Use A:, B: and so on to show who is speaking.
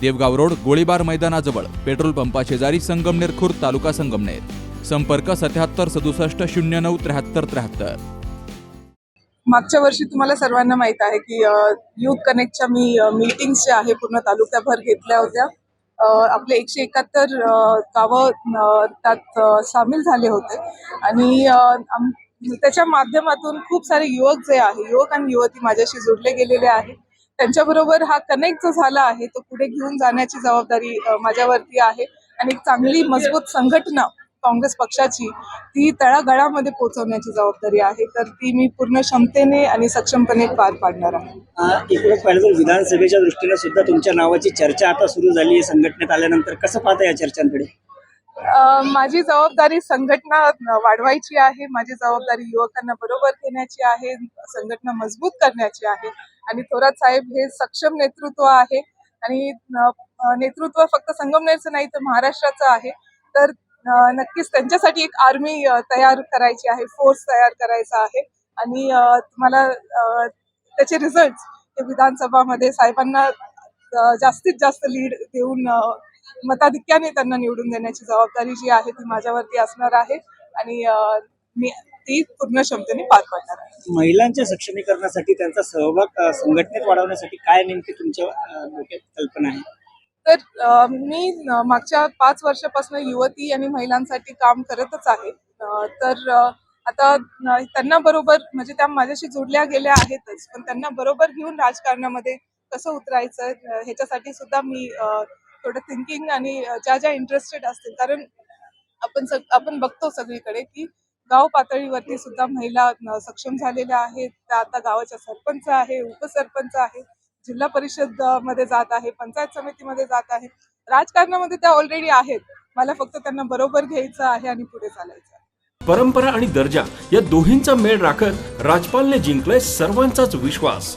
A: Devgaon road गोळीबार मैदानाजवळ petrol पंपा शेजारी संगमनेर खुर्द तालुका संगमनेर. संपर्क सत्याहत्तर सदुसष्ट शून्य नऊ त्र्याहत्तर त्र्याहत्तर.
B: मागच्या वर्षी तुम्हाला सर्वांना माहीत आहे की यूथ कनेक्टच्या मी मीटिंग्स ज्या आहे पूर्ण तालुक्याभर घेतल्या होत्या. आपले एकशे एकाहत्तर गावं त्यात सामील झाले होते. आणि त्याच्या माध्यमातून खूप सारे युवक जे आहे युवक आणि युवती माझ्याशी जोडले गेलेले आहेत. त्यांच्याबरोबर हा कनेक्ट जो झाला आहे तो पुढे घेऊन जाण्याची जबाबदारी माझ्यावरती आहे. आणि एक चांगली मजबूत संघटना काँग्रेस पक्षाची ती तळागळामध्ये पोहोचवण्याची जबाबदारी आहे. तर ती मी पूर्ण क्षमतेने आणि सक्षमपणे पार पाडणार आहे.
C: इकडे पाहिलं तर विधानसभेच्या दृष्टीने सुद्धा तुमच्या नावाची चर्चा आता सुरू झाली आहे. संघटनेत आल्यानंतर कसं पाहता या चर्चांकडे?
B: माझी जबाबदारी संघटना वाढवायची आहे. माझी जबाबदारी युवकांना बरोबर घेण्याची आहे संघटना मजबूत करण्याची आहे. आणि थोरात साहेब हे सक्षम नेतृत्व आहे. आणि नेतृत्व फक्त संगमनेरचं नाही तर महाराष्ट्राचं आहे. तर नक्कीच त्यांच्यासाठी एक आर्मी तयार करायची आहे फोर्स तयार करायचा आहे. आणि तुम्हाला त्याचे रिझल्ट हे विधानसभामध्ये साहेबांना जास्तीत जास्त लीड देऊन मताधिक्याने त्यांना निवडून देण्याची जबाबदारी जी आहे ती माझ्यावरती असणार आहे आणि मी ती पूर्ण क्षमतेने पार पाडणार आहे.
C: महिलांच्या सक्षमीकरणासाठी त्यांचा सहभाग संघटनेत वाढवण्यासाठी काय नेमकी तुमच्या डोक्यात कल्पना आहे?
B: तर मी मागच्या पाच वर्षापासून युवती आणि महिलांसाठी काम करतच आहे. तर आता त्यांना बरोबर म्हणजे त्या माझ्याशी जोडल्या गेल्या आहेतच पण त्यांना बरोबर घेऊन राजकारणामध्ये कसं उतरायचं ह्याच्यासाठी सुद्धा मी थोडं थिंकिंग आणि ज्या ज्या इंटरेस्टेड असतील. कारण आपण सग आपण बघतो सगळीकडे की गाव पातळीवरती सुद्धा महिला सक्षम झालेल्या आहेत. त्या आता गावाच्या सरपंच आहे उपसरपंच आहे जिल्हा परिषदमध्ये जात आहे पंचायत समितीमध्ये जात आहे. राजकारणामध्ये त्या ऑलरेडी आहेत. मला फक्त त्यांना बरोबर घ्यायचं आहे आणि पुढे चालायचं आहे.
D: परंपरा आणि दर्जा या दोन्हींचा मेळ राखत राजपालने जिंकलाय सर्वांचाच विश्वास.